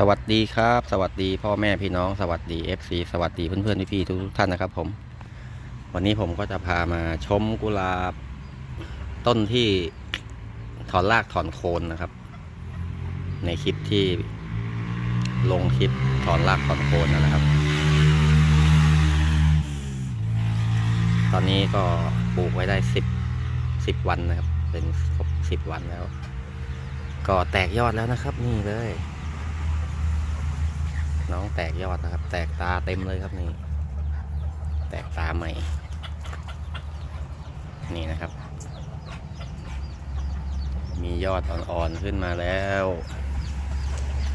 สวัสดีครับ สวัสดีพ่อแม่พี่น้องสวัสดี FC สวัสดีเพื่อนๆพี่ๆทุกๆท่านนะครับผม วันนี้ผมก็จะพามาชมกุหลาบ ต้นที่ถอนรากถอนโคนนะครับ ในคลิปที่ลงคลิปถอนรากถอนโคนนะครับ ตอนนี้ก็ปลูกไว้ได้สิบสิบวันนะครับ เป็นครบสิบวันแล้ว ก็แตกยอดแล้วนะครับ นี่เลย น้องแตกยอดนะครับ แตกตาเต็มเลยครับนี่ แตกตาใหม่ นี่นะครับ มียอดอ่อนๆขึ้นมาแล้ว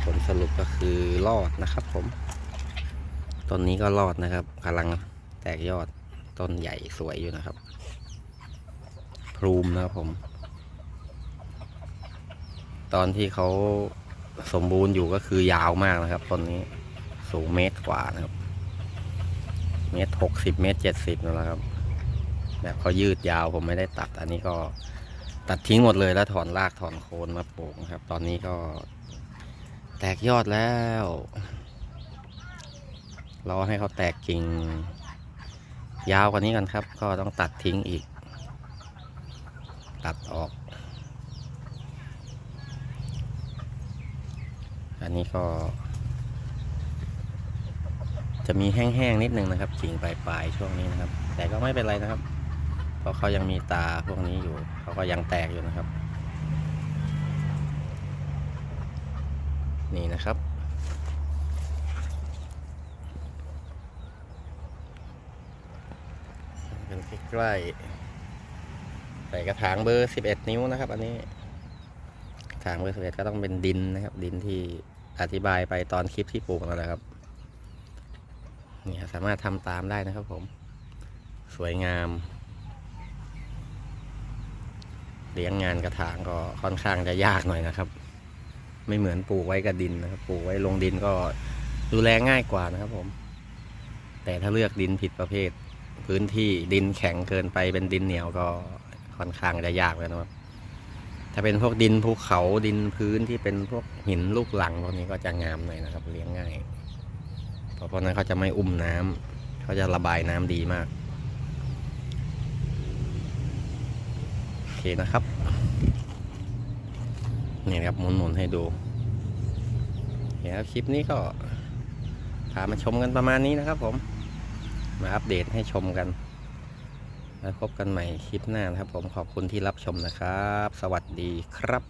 ผลสรุปก็คือรอดนะครับผม ต้นนี้ก็รอดนะครับกำลังแตกยอดต้นใหญ่สวยอยู่นะครับ พรูมนะครับผม ตอนที่เขาสมบูรณ์อยู่ก็คือยาวมากนะครับต้นนี้ สูงเมตรกว่านะครับ เมตรหกสิบเมตรเจ็ดสิบนั่นแหละครับ แบบเขายืดยาวผมไม่ได้ตัด อันนี้ก็ตัดทิ้งหมดเลยแล้วถอนรากถอนโคนมาปลูกครับ ตอนนี้ก็แตกยอดแล้วรอให้เขาแตกกิ่งยาวกว่านี้กันครับ ก็ต้องตัดทิ้งอีก ตัดออก อันนี้ก็ จะมีแห้งๆนิดนึงนะครับกิ่งปลายๆช่วงนี้นะครับ แต่ก็ไม่เป็นไรนะครับ เพราะเขายังมีตาพวกนี้อยู่เขาก็ยังแตกอยู่นะครับ นี่นะครับเป็นใกล้ใส่กระถางเบอร์ 11 นิ้วนะครับ อันนี้กระถางเบอร์11ก็ต้องเป็นดินนะครับ ดินที่อธิบายไปตอนคลิปที่ปลูกนั่นแหละครับ เนี่ยสามารถทำตามได้นะครับผม สวยงาม เลี้ยงงานกระถางก็ค่อนข้างจะยากหน่อยนะครับ ไม่เหมือนปลูกไว้กับดินนะครับ ปลูกไว้ลงดินก็ดูแลง่ายกว่านะครับผม แต่ถ้าเลือกดินผิดประเภท พื้นที่ดินแข็งเกินไปเป็นดินเหนียวก็ค่อนข้างจะยากเลยนะครับ ถ้าเป็นพวกดินภูเขาดินพื้นที่เป็นพวกหินลูกหลังพวกนี้ก็จะงามหน่อยนะครับ เลี้ยงง่าย เพราะนั้นเขาจะไม่อุ้มน้ำเขาจะระบายน้ำดีมากโอเคนะครับนี่ครับหมุนๆให้ดูเดี๋ยวคลิปนี้ก็พามาชมกันประมาณนี้นะครับผม มาอัปเดตให้ชมกัน แล้วพบกันใหม่คลิปหน้านะครับผมขอบคุณที่รับชมนะครับ สวัสดีครับ